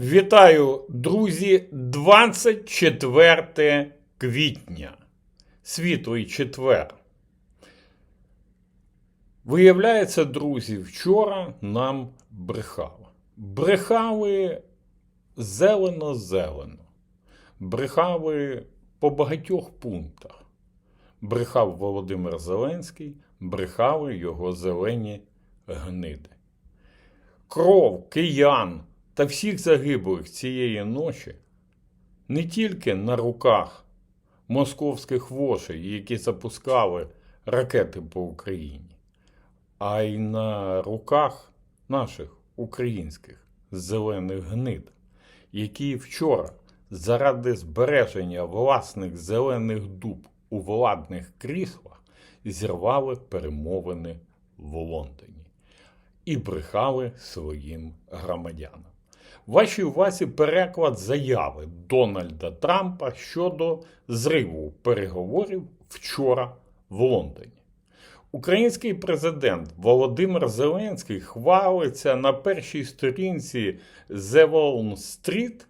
Вітаю, друзі! 24 квітня. Світлий четвер. Виявляється, друзі, вчора нам брехали. Брехали зелено-зелено. Брехали по багатьох пунктах. Брехав Володимир Зеленський, брехали його зелені гниди. Кров киян та всіх загиблих цієї ночі не тільки на руках московських вошей, які запускали ракети по Україні, а й на руках наших українських зелених гнид, які вчора заради збереження власних зелених дуб у владних кріслах зірвали перемовини в Лондоні і брехали своїм громадянам. Вашій увазі переклад заяви Дональда Трампа щодо зриву переговорів вчора в Лондоні. Український президент Володимир Зеленський хвалиться на першій сторінці The Wall Street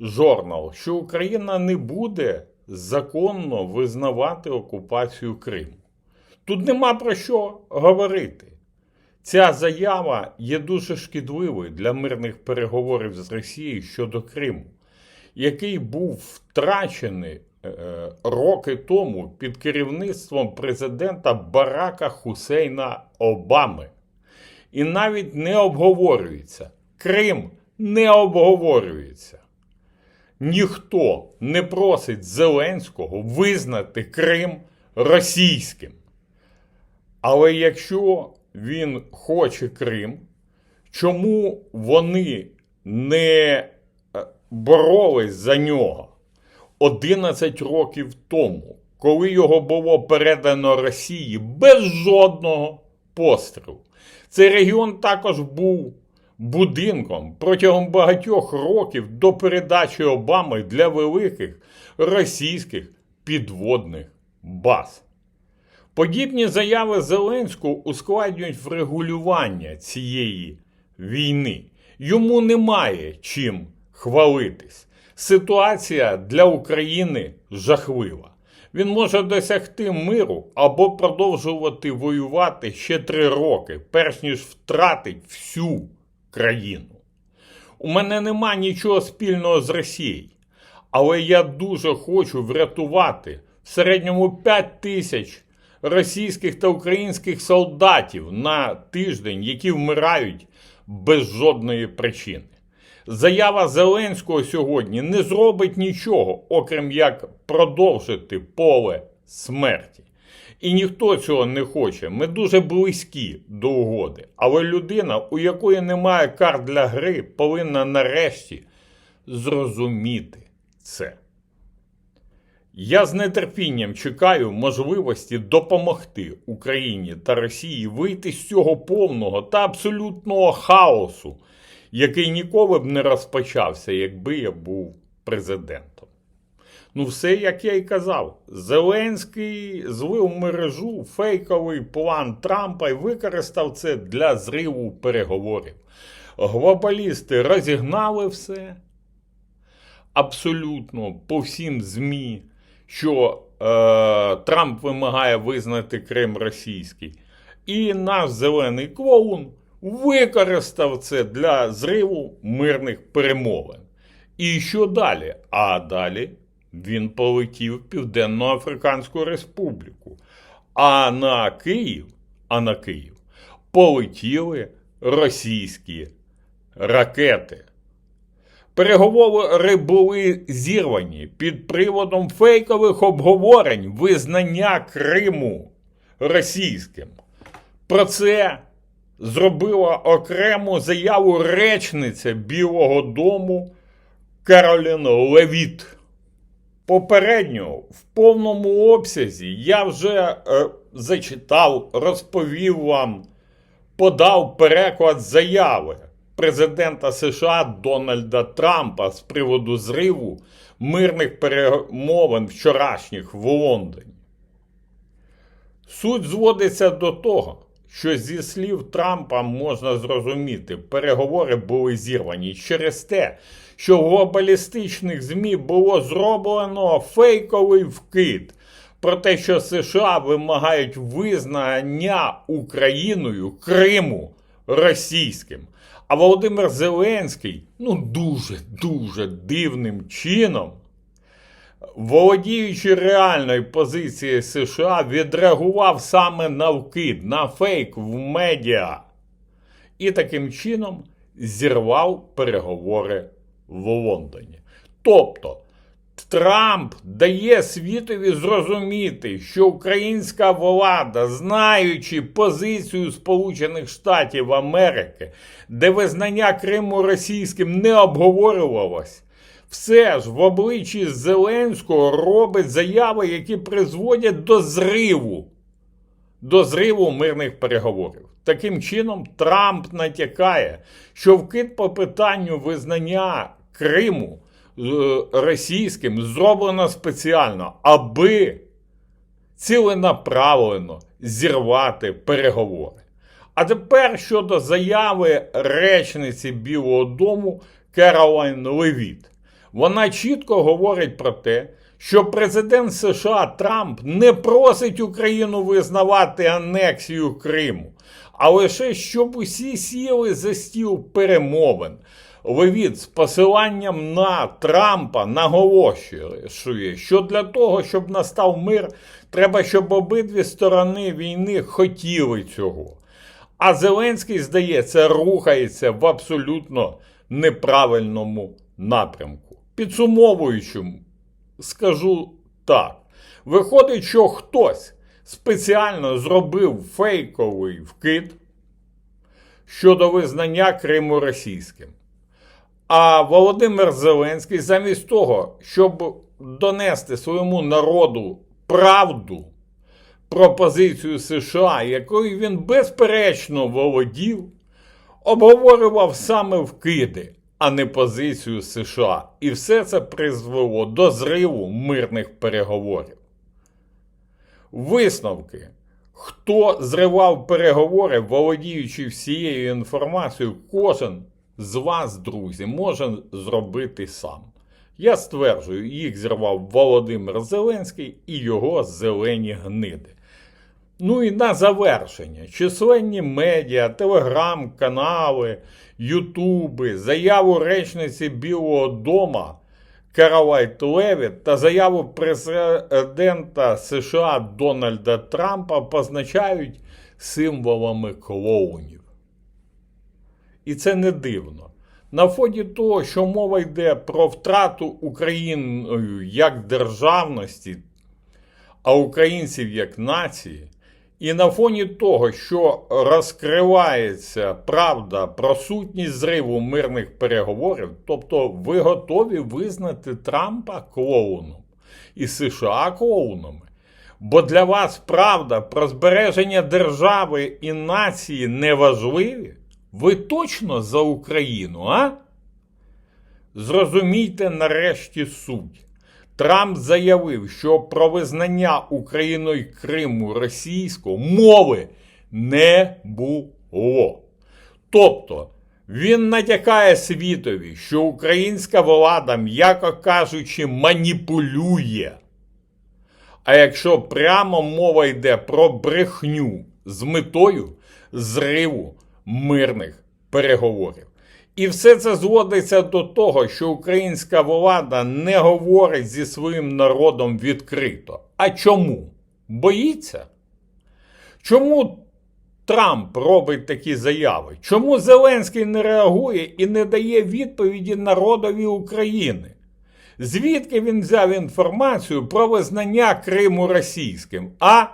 Journal, що Україна не буде законно визнавати окупацію Криму. Тут нема про що говорити. Ця заява є дуже шкідливою для мирних переговорів з Росією щодо Криму, який був втрачений е, роки тому під керівництвом президента Барака Хусейна Обами. І навіть не обговорюється. Крим не обговорюється. Ніхто не просить Зеленського визнати Крим російським. Але якщо він хоче Крим, чому вони не е, боролись за нього 11 років тому, коли його було передано Росії без жодного пострілу? Цей регіон також був будинком протягом багатьох років до передачі Обами для великих російських підводних баз. Подібні заяви Зеленського ускладнюють врегулювання цієї війни. Йому немає чим хвалитись. Ситуація для України жахлива. Він може досягти миру або продовжувати воювати ще три роки, перш ніж втратить всю країну. У мене нема нічого спільного з Росією, але я дуже хочу врятувати в середньому 5 тисяч російських та українських солдатів на тиждень, які вмирають без жодної причини. Заява Зеленського сьогодні не зробить нічого, окрім як продовжити поле смерті. І ніхто цього не хоче. Ми дуже близькі до угоди. Але людина, у якої немає карт для гри, повинна нарешті зрозуміти це. Я з нетерпінням чекаю можливості допомогти Україні та Росії вийти з цього повного та абсолютного хаосу, який ніколи б не розпочався, якби я був президентом. Ну, все, як я й казав, Зеленський злив мережу фейковий план Трампа і використав це для зриву переговорів. Глобалісти розігнали все абсолютно по всім ЗМІ що е, Трамп вимагає визнати Крим російський. І наш зелений клоун використав це для зриву мирних перемовин. І що далі? А далі він полетів в Південно-Африканську Республіку. А на Київ, а на Київ полетіли російські ракети. Переговори були зірвані під приводом фейкових обговорень визнання Криму російським. Про це зробила окрему заяву речниця Білого Дому Каролін Левіт. Попередньо в повному обсязі я вже е, зачитав, розповів вам, подав переклад заяви президента США Дональда Трампа з приводу зриву мирних перемовин вчорашніх в Лондоні. Суть зводиться до того, що зі слів Трампа можна зрозуміти, переговори були зірвані через те, що в глобалістичних ЗМІ було зроблено фейковий вкид про те, що США вимагають визнання Україною Криму російським. А Володимир Зеленський, ну дуже дуже дивним чином, володіючи реальною позицією США, відреагував саме на вкид, на фейк в медіа. І таким чином зірвав переговори в Лондоні. Тобто Трамп дає світові зрозуміти, що українська влада, знаючи позицію Сполучених Штатів Америки, де визнання Криму російським не обговорювалось, все ж в обличчі Зеленського робить заяви, які призводять до зриву, до зриву мирних переговорів. Таким чином, Трамп натякає, що вкид по питанню визнання Криму російським зроблено спеціально, аби ціленаправлено зірвати переговори. А тепер щодо заяви речниці Білого Дому Керолайн Левіт. Вона чітко говорить про те, що президент США Трамп не просить Україну визнавати анексію Криму, а лише щоб усі сіли за стіл перемовин. Левіт з посиланням на Трампа наголошує, що для того, щоб настав мир, треба, щоб обидві сторони війни хотіли цього. А Зеленський, здається, рухається в абсолютно неправильному напрямку. Підсумовуючи, скажу так: виходить, що хтось спеціально зробив фейковий вкид щодо визнання Криму російським. А Володимир Зеленський, замість того, щоб донести своєму народу правду про позицію США, якою він безперечно володів, обговорював саме вкиди, а не позицію США. І все це призвело до зриву мирних переговорів. Висновки. Хто зривав переговори, володіючи всією інформацією, кожен з вас, друзі, може зробити сам. Я стверджую, їх зірвав Володимир Зеленський і його зелені гниди. Ну і на завершення, численні медіа, телеграм-канали, ютуби, заяву речниці Білого Дома Каролайт Левіт та заяву президента США Дональда Трампа позначають символами клоунів. І це не дивно. На фоні того, що мова йде про втрату Україною як державності, а українців як нації, і на фоні того, що розкривається правда про сутність зриву мирних переговорів, тобто ви готові визнати Трампа клоуном і США клоунами. Бо для вас правда про збереження держави і нації не важливі? Ви точно за Україну, а? Зрозумійте нарешті суть. Трамп заявив, що про визнання Україною Криму російського мови не було. Тобто він натякає світові, що українська влада, м'яко кажучи, маніпулює. А якщо прямо мова йде про брехню з метою зриву мирних переговорів. І все це зводиться до того, що українська влада не говорить зі своїм народом відкрито. А чому? Боїться? Чому Трамп робить такі заяви? Чому Зеленський не реагує і не дає відповіді народові України? Звідки він взяв інформацію про визнання Криму російським? А?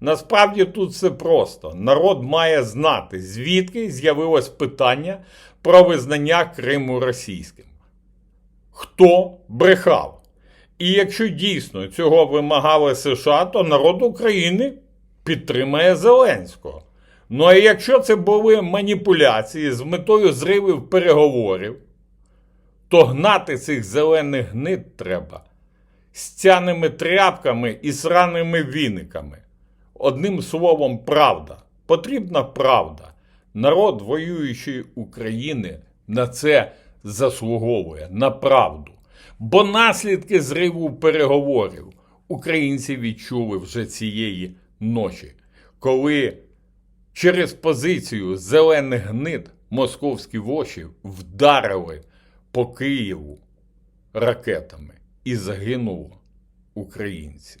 Насправді тут все просто. Народ має знати, звідки з'явилось питання про визнання Криму російським. Хто брехав? І якщо дійсно цього вимагали США, то народ України підтримає Зеленського. Ну а якщо це були маніпуляції з метою зривів переговорів, то гнати цих зелених гнид треба з цяними тряпками і сраними віниками. Одним словом, правда. Потрібна правда. Народ воюючої України на це заслуговує, на правду. Бо наслідки зриву переговорів українці відчули вже цієї ночі, коли через позицію зелених гнид московські воші вдарили по Києву ракетами і загинуло українці.